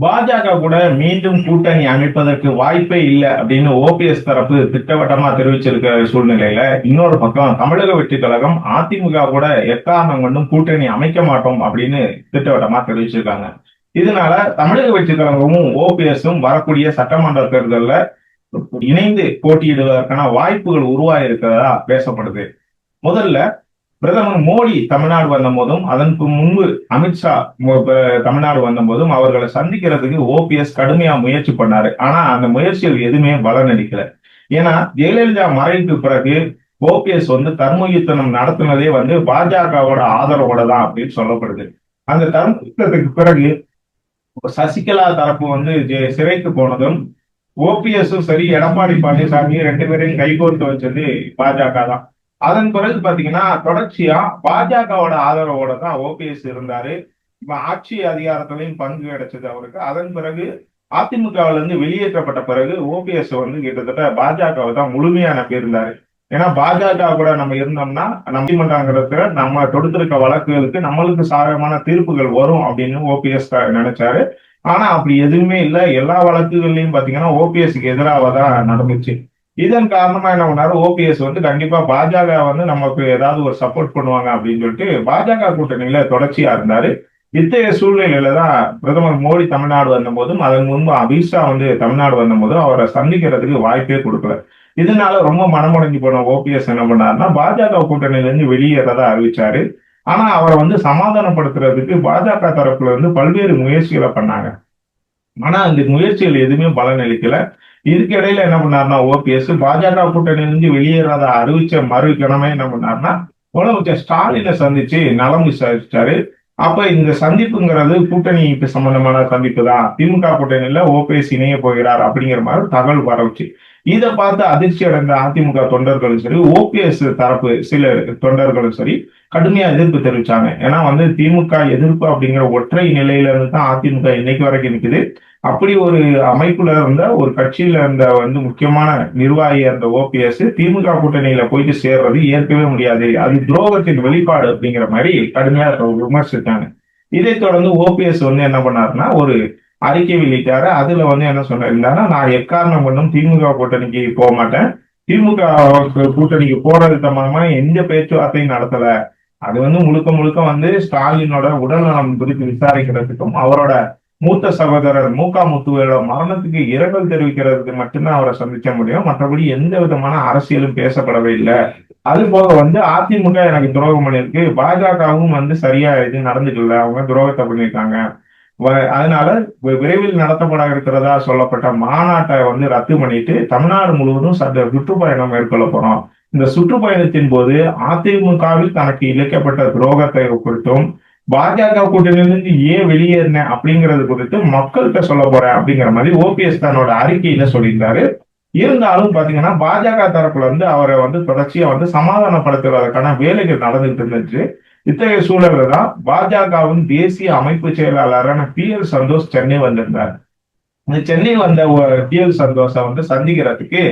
பாஜக கூட மீண்டும் கூட்டணி அமைப்பதற்கு வாய்ப்பே இல்லை அப்படின்னு ஓபிஎஸ் தரப்பு திட்டவட்டமா தெரிவிச்சிருக்கிற சூழ்நிலையில இன்னொரு பக்கம் தமிழக வெற்றி கழகம் அதிமுக கூட எக்காரணம் கொண்டும் கூட்டணி அமைக்க மாட்டோம் அப்படின்னு திட்டவட்டமா தெரிவிச்சிருக்காங்க. இதனால தமிழக வெற்றி கழகமும் ஓபிஎஸும் வரக்கூடிய சட்டமன்ற தேர்தலில் இணைந்து போட்டியிடுவதற்கான வாய்ப்புகள் உருவாயிருக்கிறதா பேசப்படுது. முதல்ல பிரதமர் மோடி தமிழ்நாடு வந்த போதும் அதற்கு முன்பு அமித்ஷா தமிழ்நாடு வந்த போதும் அவர்களை சந்திக்கிறதுக்கு ஓபிஎஸ் கடுமையா முயற்சி பண்ணாரு. ஆனா அந்த முயற்சிகள் எதுவுமே பலனளிக்கல ஏன்னா ஜெயலலிதா மறைவுக்கு பிறகு ஓபிஎஸ் வந்து தர்மயுத்தனம் நடத்தினதே வந்து பாஜகவோட ஆதரவோட தான் அப்படின்னு சொல்லப்படுது. அந்த தர்மயுத்தத்துக்கு பிறகு சசிகலா தரப்பு வந்து சிறைக்கு போனதும் ஓபிஎஸும் சரி எடப்பாடி பழனிசாமி ரெண்டு பேரையும் கைகோர்த்து வச்சது பாஜக தான். அதன் பிறகு பாத்தீங்கன்னா தொடர்ச்சியா பாஜகவோட ஆதரவோட தான் ஓபிஎஸ் இருந்தாரு. இப்ப ஆட்சி அதிகாரத்திலையும் பங்கு கிடைச்சது அவருக்கு. அதன் பிறகு அதிமுகவுல இருந்து வெளியேற்றப்பட்ட பிறகு ஓபிஎஸ் வந்து கிட்டத்தட்ட பாஜகவை தான் முழுமையா நம்பியிருந்தாரு ஏன்னா பாஜக கூட நம்ம இருந்தோம்னா நீதிமன்றங்கிறதுல நம்ம தொடுத்திருக்க வழக்குகளுக்கு நம்மளுக்கு சாதகமான தீர்ப்புகள் வரும் அப்படின்னு ஓபிஎஸ் நினைச்சாரு. ஆனா அப்படி எதுவுமே இல்லை. எல்லா வழக்குகள்லயும் பாத்தீங்கன்னா ஓபிஎஸ்க்கு எதிராக தான் நடந்துச்சு. இதன் காரணமா என்ன பண்ணாரு? ஓபிஎஸ் வந்து கண்டிப்பா பாஜக வந்து நமக்கு ஏதாவது ஒரு சப்போர்ட் பண்ணுவாங்க அப்படின்னு சொல்லிட்டு பாஜக கூட்டணியில தொடர்ச்சியா இருந்தாரு. இத்தகைய சூழ்நிலையில தான் பிரதமர் மோடி தமிழ்நாடு வந்த போதும் அதன் முன்பு அமித்ஷா வந்து தமிழ்நாடு வந்த போதும் அவரை சந்திக்கிறதுக்கு வாய்ப்பே கொடுக்கல. இதனால ரொம்ப மனமுடைஞ்சு போன ஓபிஎஸ் என்ன பண்ணாருன்னா பாஜக கூட்டணியில இருந்து வெளியேறதா அறிவிச்சாரு. ஆனா அவரை வந்து சமாதானப்படுத்துறதுக்கு பாஜக தரப்புல இருந்து பல்வேறு முயற்சிகளை பண்ணாங்க. ஆனா அந்த முயற்சிகள் எதுவுமே பலனளிக்கல. இதுக்கு இடையில என்ன பண்ணாருன்னா ஓபிஎஸ் பாஜக கூட்டணியிலிருந்து வெளியேறாத அறிவிச்ச மறு என்ன பண்ணாருன்னா முதலமைச்சர் ஸ்டாலினை சந்திச்சு நலம் விசாரிச்சாரு அப்ப இந்த சந்திப்புங்கிறது கூட்டணி சம்பந்தமான சந்திப்பு தான். திமுக கூட்டணியில ஓபிஎஸ் இணைய போகிறார் அப்படிங்கிற மாதிரி தகவல் வரவுச்சு இதை பார்த்து அதிர்ச்சி அடைந்த அதிமுக தொண்டர்களும் சரி ஓபிஎஸ் தரப்பு சில தொண்டர்களும் சரி கடுமையா எதிர்ப்பு தெரிவிச்சாங்க. ஏன்னா வந்து திமுக எதிர்ப்பு அப்படிங்கிற ஒற்றை நிலையில இருந்து தான் அதிமுக இன்னைக்கு வரைக்கும் இருக்குது அப்படி ஒரு அமைப்புல இருந்த ஒரு கட்சியில இருந்த வந்து முக்கியமான நிர்வாகி இருந்த ஓபிஎஸ் திமுக கூட்டணியில போயிட்டு சேர்றது ஏற்கவே முடியாது. அது துரோகத்தின் வெளிப்பாடு அப்படிங்கிற மாதிரி கடுமையா விமர்சித்தாங்க இதை தொடர்ந்து ஓபிஎஸ் வந்து என்ன பண்ணாருன்னா ஒரு அறிக்கை வெளியிட்டாரு. அதுல வந்து என்ன சொன்னாருன்னா நான் எக்காரணம் கொண்டும் திமுக கூட்டணிக்கு போக மாட்டேன். திமுக கூட்டணிக்கு போறது சம்பந்தமா எந்த பேச்சுவார்த்தையும் நடத்தல. அது வந்து முழுக்க முழுக்க வந்து ஸ்டாலினோட உடல் நலம் குறித்து விசாரிக்கிறதுக்கும் அவரோட மூத்த சகோதரர் மூகா முத்துவோட மரணத்துக்கு இரங்கல் தெரிவிக்கிறதுக்கு மட்டும்தான் அவரை சந்திக்க முடியும். மற்றபடி எந்த விதமான அரசியலும் பேசப்படவே இல்லை. அது போக வந்து அதிமுக எனக்கு துரோகம் பண்ணியிருக்கு. பாஜகவும் வந்து சரியா இது நடந்துக்கல. அவங்க துரோகத்தை பண்ணியிருக்காங்க. அதனால விரைவில் நடத்தப்பட இருக்கிறதா சொல்லப்பட்ட மாநாட்டை வந்து ரத்து பண்ணிட்டு தமிழ்நாடு முழுவதும் சட்ட சுற்றுப்பயணம் மேற்கொள்ள போறோம். இந்த சுற்றுப்பயணத்தின் போது அதிமுகவில் தனக்கு இழைக்கப்பட்ட துரோகத்தை குறித்தும் பாஜக கூட்டணியிலிருந்து ஏன் வெளியேறின அப்படிங்கிறது குறித்து மக்கள்கிட்ட சொல்ல போறேன் அப்படிங்கிற மாதிரி ஓபிஎஸ் தன்னோட அறிக்கையில சொல்லியிருந்தாரு. இருந்தாலும் பாத்தீங்கன்னா பாஜக தரப்புல வந்து அவரை வந்து தொடர்ச்சியா வந்து சமாதானப்படுத்துவதற்கான வேலைகள் நடந்துட்டு இருந்துச்சு. இத்தகைய சூழல்ல தான் பாஜகவின் தேசிய அமைப்பு செயலாளரான பி எல் சந்தோஷ் சென்னை வந்திருந்தார். இந்த சென்னை வந்த பி எல் சந்தோஷ வந்து சந்திக்கிறதுக்கு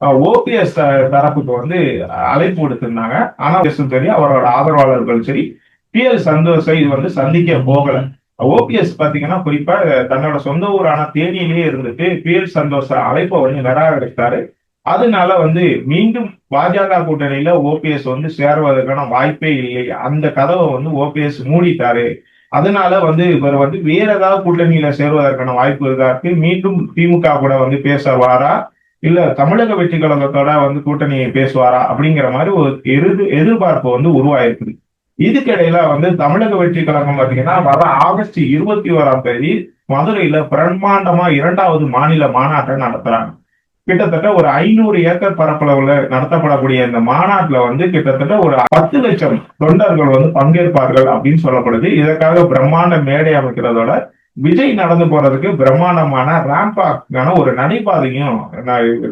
ஓபிஎஸ் தரப்புக்கு வந்து அழைப்பு கொடுத்திருந்தாங்க ஆனா சரி அவரோட ஆதரவாளர்கள் சரி. பி எல் சந்தோஷை இது வந்து சந்திக்க போகல. ஓபிஎஸ் பாத்தீங்கன்னா குறிப்பா தன்னோட சொந்த ஊரான தேனியிலேயே இருந்துட்டு பி எல் சந்தோஷ அழைப்பை வந்து நிராகரித்தாரு அதனால வந்து மீண்டும் பாஜக கூட்டணியில ஓபிஎஸ் வந்து சேருவதற்கான வாய்ப்பே இல்லை. அந்த கதவை வந்து ஓபிஎஸ் மூடிட்டாரு. அதனால வந்து இவர் வந்து வேற ஏதாவது கூட்டணியில சேருவதற்கான வாய்ப்பு இருக்கா? மீண்டும் திமுக கூட வந்து பேசுவாரா இல்ல தமிழக வெற்றி கழகத்தோட வந்து கூட்டணி பேசுவாரா அப்படிங்கிற மாதிரி ஒரு எதிர் எதிர்பார்ப்பு வந்து உருவாயிருக்குது இதுக்கிடையில வந்து தமிழக வெற்றி கழகம் பாத்தீங்கன்னா வர ஆகஸ்ட் இருபத்தி ஓராம் தேதி மதுரையில பிரம்மாண்டமா இரண்டாவது மாநில மாநாட்டை நடத்துறாங்க. கிட்டத்தட்ட ஒரு ஐநூறு ஏக்கர் பரப்பளவுல நடத்தப்படக்கூடிய இந்த மாநாட்டுல வந்து கிட்டத்தட்ட ஒரு பத்து லட்சம் தொண்டர்கள் வந்து பங்கேற்பார்கள் அப்படின்னு சொல்லப்படுது. இதற்காக பிரம்மாண்ட மேடை அமைக்கிறதோட விஜய் நடந்து போறதுக்கு பிரம்மாண்டமான ரேம்பாக்கான ஒரு நடைபாதையும்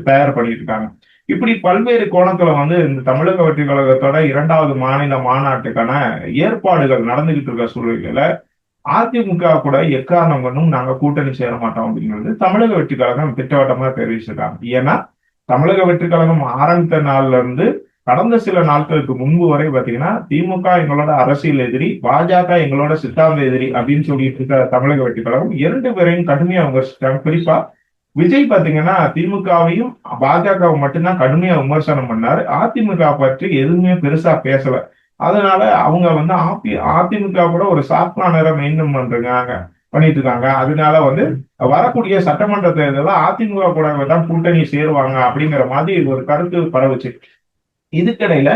தயார் பண்ணிட்டு இருக்காங்க இப்படி பல்வேறு கோணத்துல வந்து இந்த தமிழக வெற்றி கழகத்தோட இரண்டாவது மாநில மாநாட்டுக்கான ஏற்பாடுகள் நடந்துகிட்டு இருக்க சூழ்நிலையில அதிமுக கூட எக்காரணம் கொண்டும் நாங்க கூட்டணி சேர மாட்டோம் அப்படிங்கிறது தமிழக வெற்றி கழகம் திட்டவட்டமா தெரிவிச்சிருக்காங்க. ஏன்னா தமிழக வெற்றி கழகம் ஆரம்பித்த நாள்ல இருந்து கடந்த சில நாட்களுக்கு முன்பு வரை பாத்தீங்கன்னா திமுக எங்களோட அரசியல் எதிரி பாஜக எங்களோட சித்தாந்த எதிரி அப்படின்னு சொல்லிட்டு இருக்க தமிழக வெற்றி கழகம் இரண்டு பேரையும் கடுமையா விமர்சித்தாங்க குறிப்பா விஜய் பாத்தீங்கன்னா திமுகவையும் பாஜகவும் மட்டும்தான் கடுமையா விமர்சனம் பண்ணாரு. அதிமுக பற்றி எதுவுமே பெருசா பேசல. அதனால அவங்க வந்து ஆபி அதிமுக கூட ஒரு சாஃப்ட் மெயின்டைன் பண்றாங்க பண்ணிட்டு இருக்காங்க. அதனால வந்து வரக்கூடிய சட்டமன்ற தேர்தலில் அதிமுக கூட தான் கூட்டணி சேருவாங்க அப்படிங்கிற மாதிரி ஒரு கருத்து பரவுச்சு. இதுக்கிடையில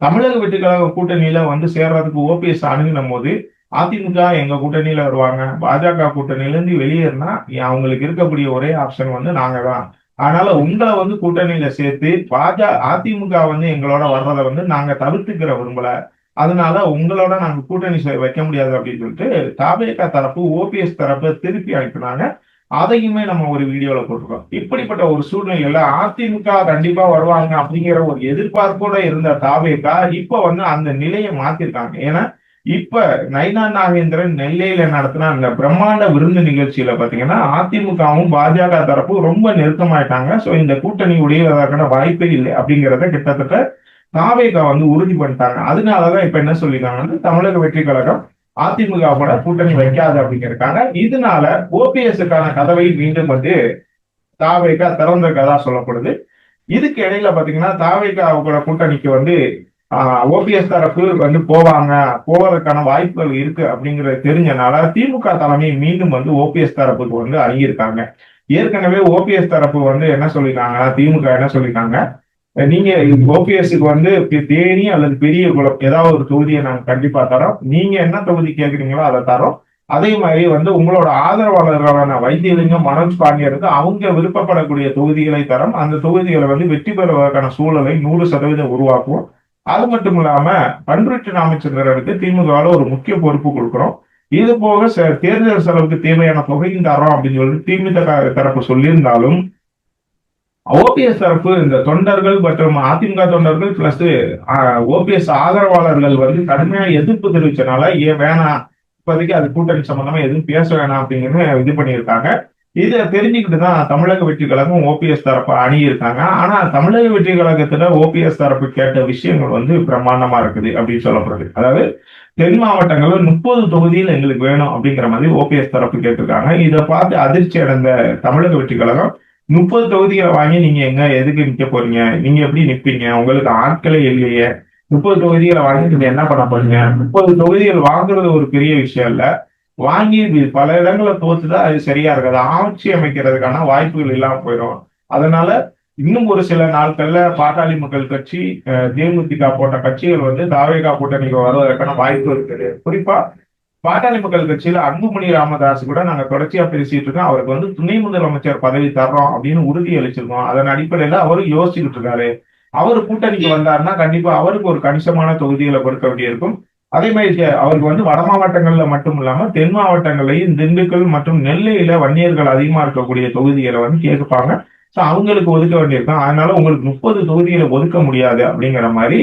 தமிழக வெற்றிக்கழக கூட்டணியில வந்து சேர்றதுக்கு ஓபிஎஸ் அணுகின போது அதிமுக எங்க கூட்டணியில வருவாங்க? பாஜக கூட்டணியில இருந்து வெளியேறினா அவங்களுக்கு இருக்கக்கூடிய ஒரே ஆப்ஷன் வந்து நாங்க தான் அதனால உங்களை வந்து கூட்டணியில சேர்த்து பாஜக அதிமுக வந்து எங்களோட வர்றதை வந்து நாங்க தவிர்த்துக்கிற விரும்பல. அதனால உங்களோட நாங்க கூட்டணி செ- வைக்க முடியாது அப்படின்னு சொல்லிட்டு தாபேகா தரப்பு ஓபிஎஸ் தரப்பு திருப்பி அனுப்பினாங்க. அதையுமே நம்ம ஒரு வீடியோல போட்டிருக்கோம். இப்படிப்பட்ட ஒரு சூழ்நிலையில அதிமுக கண்டிப்பா வருவாங்க அப்படிங்கிற ஒரு எதிர்பார்ப்போட இருந்த தாவேக்கா இப்ப வந்து அந்த நிலையை மாத்திருக்காங்க. ஏன்னா இப்ப நைனா நாகேந்திரன் நெல்லையில நடத்தின அந்த பிரம்மாண்ட விருந்து நிகழ்ச்சியில பாத்தீங்கன்னா அதிமுகவும் பாஜக தரப்பும் ரொம்ப நெருக்கமாயிட்டாங்க. சோ இந்த கூட்டணி உடையதற்கான வாய்ப்பே இல்லை அப்படிங்கிறத கிட்டத்தட்ட தாவேகா வந்து உறுதி பண்ணிட்டாங்க. அதனாலதான் இப்ப என்ன சொல்லிருக்காங்கன்னா தமிழக வெற்றி கழகம் அதிமுக கூட கூட்டணி வைக்காது அப்படிங்கிறக்காங்க இதனால ஓபிஎஸ்க்கான கதவை மீண்டும் வந்து தாவேகா திறந்திருக்கதா சொல்லப்படுது. இதுக்கு இடையில பாத்தீங்கன்னா தாவேகா கூட கூட்டணிக்கு வந்து ஓபிஎஸ் தரப்பு வந்து போவாங்க போவதற்கான வாய்ப்புகள் இருக்கு அப்படிங்கறது தெரிஞ்சனால திமுக தலைமை மீண்டும் வந்து ஓபிஎஸ் தரப்புக்கு வந்து அணுகியிருக்காங்க. ஏற்கனவே ஓபிஎஸ் தரப்பு வந்து என்ன சொல்லியிருக்காங்கன்னா திமுக என்ன சொல்லிருக்காங்க நீங்க ஓபிஎஸ்க்கு வந்து தேனி அல்லது பெரிய குளம் ஏதாவது ஒரு தொகுதியை நாங்க கண்டிப்பா தரோம். நீங்க என்ன தொகுதி கேக்குறீங்களோ அதை தரோம். அதே மாதிரி வந்து உங்களோட ஆதரவாளர்களான வைத்தியலிங்கம் மனோஜ் பாண்டியருக்கு அவங்க விருப்பப்படக்கூடிய தொகுதிகளை தரம். அந்த தொகுதிகளை வந்து வெற்றி பெறுவதற்கான சூழலை நூறு சதவீதம் உருவாக்குவோம். அது மட்டும் இல்லாம பண்ருட்டி ராமச்சந்திரனுக்கு திமுகவில் ஒரு முக்கிய பொறுப்பு கொடுக்குறோம். இது போக ச- தேர்தல் செலவுக்கு தேவையான தொகையும் தரோம் அப்படின்னு சொல்லிட்டு திமுக தரப்பு சொல்லியிருந்தாலும் ஓபிஎஸ் தரப்பு இந்த தொண்டர்கள் மற்றும் அதிமுக தொண்டர்கள் பிளஸ் ஓபிஎஸ் ஆதரவாளர்கள் வந்து கடுமையா எதிர்ப்பு தெரிவிச்சனால ஏன் வேணாம் இப்போதைக்கு அது கூட்டணி சம்பந்தமா எதுவும் பேச வேணாம் அப்படிங்கிறது இது பண்ணியிருக்காங்க. இதை தெரிஞ்சுக்கிட்டு தான் தமிழக வெற்றி கழகம் ஓபிஎஸ் தரப்பு அணுகியிருக்காங்க ஆனா தமிழக வெற்றி கழகத்துல ஓபிஎஸ் தரப்பு கேட்ட விஷயங்கள் வந்து பிரம்மாண்டமா இருக்குது அப்படின்னு சொல்லப்படுது. அதாவது தென் மாவட்டங்கள்ல முப்பது தொகுதியில் எங்களுக்கு வேணும் அப்படிங்கிற மாதிரி ஓபிஎஸ் தரப்பு கேட்டிருக்காங்க. இதை பார்த்து அதிர்ச்சி அடைந்த தமிழக வெற்றி கழகம் முப்பது தொகுதிகளை வாங்கி நீங்க எங்க எதுக்கு நிக்க போறீங்க? நீங்க எப்படி நிப்பீங்க? உங்களுக்கு ஆட்களே இல்லையே. முப்பது தொகுதிகளை வாங்கி நீங்க என்ன பண்ண போறீங்க? முப்பது தொகுதிகள் வாங்குறது ஒரு பெரிய விஷயம் இல்ல. வாங்கி பல இடங்களை தோத்துதான் அது சரியா இருக்காது. ஆட்சி அமைக்கிறதுக்கான வாய்ப்புகள் இல்லாம போயிடும். அதனால இன்னும் ஒரு சில நாட்கள்ல பாட்டாளி மக்கள் கட்சி அஹ், தேமுதிக போட்ட கட்சிகள் வந்து தாவேகா கூட்டணிக்கு வருவதற்கான வாய்ப்பு இருக்குது. குறிப்பா பாட்டாளி மக்கள் கட்சியில அன்புமணி ராமதாஸ் கூட நாங்க தொடர்ச்சியா பேசிட்டு இருக்கோம். அவருக்கு வந்து துணை முதலமைச்சர் பதவி தர்றோம் அப்படின்னு உறுதி அளிச்சிருக்கோம். அதன் அடிப்படையில அவரும் யோசிச்சுக்கிட்டு இருக்காரு. அவர் கூட்டணிக்கு வந்தாருன்னா கண்டிப்பா அவருக்கு ஒரு கணிசமான தொகுதிகளை கொடுக்க வேண்டியிருக்கும். அதே மாதிரி அவருக்கு வந்து வட மாவட்டங்கள்ல மட்டும் இல்லாம தென் மாவட்டங்களையும் திண்டுக்கல் மற்றும் நெல்லையில வன்னியர்கள் அதிகமா இருக்கக்கூடிய தொகுதிகளை வந்து கேட்பாங்க. சோ அவங்களுக்கு ஒதுக்க வேண்டியிருக்கும். அதனால உங்களுக்கு முப்பது தொகுதிகளை ஒதுக்க முடியாது அப்படிங்கிற மாதிரி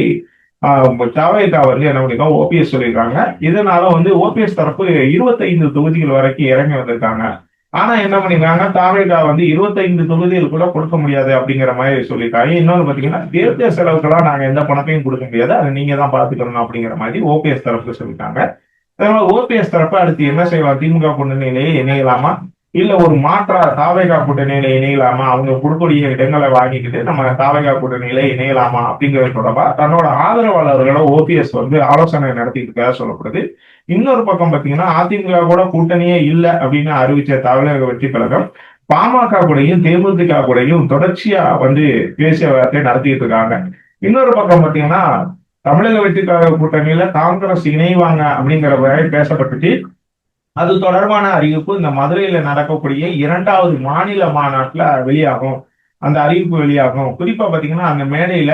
தவேகா வந்து என்ன பண்ணிருக்கோம் ஓபிஎஸ் சொல்லியிருக்காங்க இதனால வந்து ஓபிஎஸ் தரப்பு இருபத்தைந்து தொகுதிகள் வரைக்கும் இறங்கி வந்திருக்காங்க. ஆனா என்ன பண்ணிருக்காங்க? தாவேகா வந்து இருபத்தைந்து தொகுதிகள் கூட கொடுக்க முடியாது அப்படிங்கிற மாதிரி சொல்லியிருக்காங்க. இன்னொன்னு பாத்தீங்கன்னா தேர்தல் செலவுக்கெல்லாம் நாங்க எந்த பணத்தையும் கொடுக்க முடியாது. அதை நீங்க தான் பாத்துக்கணும் அப்படிங்கிற மாதிரி ஓபிஎஸ் தரப்பு சொல்லிட்டாங்க. அதனால ஓபிஎஸ் தரப்பு அடுத்து என்ன செய்யலாம்? திமுக கூட்டணியிலேயே இணையலாமா? இல்ல ஒரு மாற்றா தாவேகா கூட்டணியில இணையலாமா? அவங்க கொடுக்கக்கூடிய இடங்களை வாங்கிக்கிட்டு நம்ம தாவேகா கூட்டணியில இணையலாமா அப்படிங்கிறது தொடர்பா தன்னோட ஆதரவாளர்களோட ஓபிஎஸ் வந்து ஆலோசனை நடத்திட்டு இருக்கா சொல்லப்படுது. இன்னொரு பக்கம் பாத்தீங்கன்னா அதிமுக கூட கூட்டணியே இல்லை அப்படின்னு அறிவிச்ச தமிழக வெற்றி கழகம் பாமக கூடயும் தேமுதிக கூடயும் தொடர்ச்சியா வந்து பேச்சுவார்த்தை நடத்திட்டு இருக்காங்க. இன்னொரு பக்கம் பாத்தீங்கன்னா தமிழக வெற்றி கழக கூட்டணியில காங்கிரஸ் இணைவாங்க அப்படிங்கிற வரை பேசப்பட்டுச்சு. அது தொடர்பான அறிவிப்பு இந்த மதுரையில நடக்கக்கூடிய இரண்டாவது மாநில மாநாட்டுல வெளியாகும். அந்த அறிவிப்பு வெளியாகும். குறிப்பா பாத்தீங்கன்னா அந்த மேடையில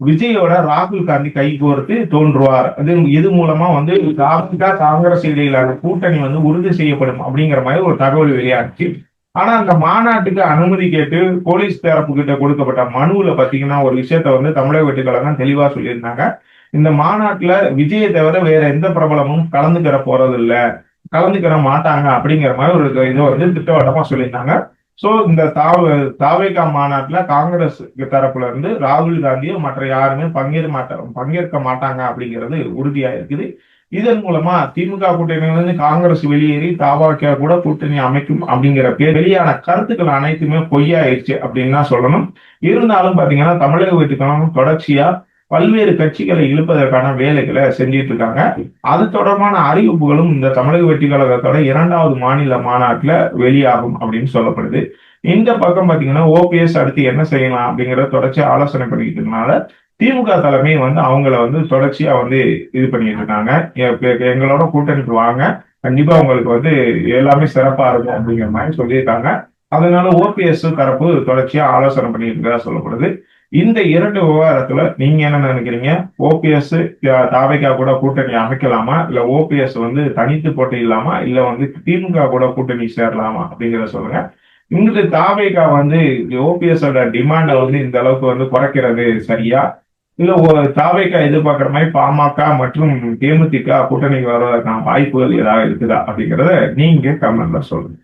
விஜயோட ராகுல் காந்தி கை கோர்த்து தோன்றுவார். அது இது மூலமா வந்து அதிமுக காங்கிரஸ் இடையிலான கூட்டணி வந்து உறுதி செய்யப்படும் அப்படிங்கிற மாதிரி ஒரு தகவல் வெளியாச்சு. ஆனா அந்த மாநாட்டுக்கு அனுமதி கேட்டு போலீஸ் தரப்பு கிட்ட கொடுக்கப்பட்ட மனுவுல பாத்தீங்கன்னா ஒரு விஷயத்த வந்து தமிழக வெட்டுக்கழகம் தெளிவா சொல்லியிருந்தாங்க. இந்த மாநாட்டுல விஜயை தவிர வேற எந்த பிரபலமும் கலந்துக்கிற போறது இல்லை கலந்துக்கிற மாட்டாங்க அப்படிங்கிற மாதிரி ஒரு இதை வந்து திட்டவட்டமா சொல்லியிருந்தாங்க. சோ இந்த தாவ தாவேகா மாநாட்டுல காங்கிரஸ் தரப்புல இருந்து ராகுல் காந்தியும் மற்ற யாருமே பங்கேற்க மாட்டாங்க பங்கேற்க மாட்டாங்க அப்படிங்கிறது உறுதியா இருக்குது. இதன் மூலமா திமுக கூட்டணியிலிருந்து காங்கிரஸ் வெளியேறி தாவாக்கா கூட கூட்டணி அமைக்கும் அப்படிங்கிற பேர் வெளியான கருத்துக்கள் அனைத்துமே பொய்யாயிருச்சு அப்படின்னு தான் சொல்லணும். இருந்தாலும் பாத்தீங்கன்னா தமிழக வீட்டுக்கணும் தொடர்ச்சியா பல்வேறு கட்சிகளை இழுப்பதற்கான வேலைகளை செஞ்சிட்டு இருக்காங்க. அது தொடர்பான அறிவிப்புகளும் இந்த தமிழக வெற்றி கழகத்தோட இரண்டாவது மாநில மாநாட்டில் வெளியாகும் அப்படின்னு சொல்லப்படுது. இந்த பக்கம் பாத்தீங்கன்னா ஓபிஎஸ் அடுத்து என்ன செய்யலாம் அப்படிங்கிறத தொடர்ச்சி ஆலோசனை பண்ணிக்கிட்டு இருக்கனால திமுக தலைமை வந்து அவங்கள வந்து தொடர்ச்சியா வந்து இது பண்ணிட்டு இருக்காங்க. எ- எங்களோட கூட்டணிக்கு வாங்க. கண்டிப்பா உங்களுக்கு வந்து எல்லாமே சிறப்பா இருக்கும் அப்படிங்கிற மாதிரி சொல்லியிருக்காங்க. அதனால ஓபிஎஸ் தரப்பு தொடர்ச்சியா ஆலோசனை பண்ணிட்டு இருக்கதா சொல்லப்படுது. இந்த இரண்டு விவகாரத்துல நீங்க என்ன நினைக்கிறீங்க? ஓபிஎஸ் தாவைக்கா கூட கூட்டணி அமைக்கலாமா? இல்ல ஓபிஎஸ் வந்து தனித்து போட்டியிடலாமா? இல்ல வந்து திமுக கூட கூட்டணி சேரலாமா? அப்படிங்கிறத சொல்லுங்க. இங்கிட்டு தாவைக்கா வந்து ஓபிஎஸோட டிமாண்டை வந்து இந்த அளவுக்கு வந்து குறைக்கிறது சரியா? இல்ல ஒரு தாவைக்கா எதிர்பார்க்கிற மாதிரி பாமக மற்றும் தேமுதிக கூட்டணிக்கு வருவதற்கான வாய்ப்புகள் ஏதாவது இருக்குதா? அப்படிங்கறத நீங்க கமெண்ட்ல சொல்லுங்க.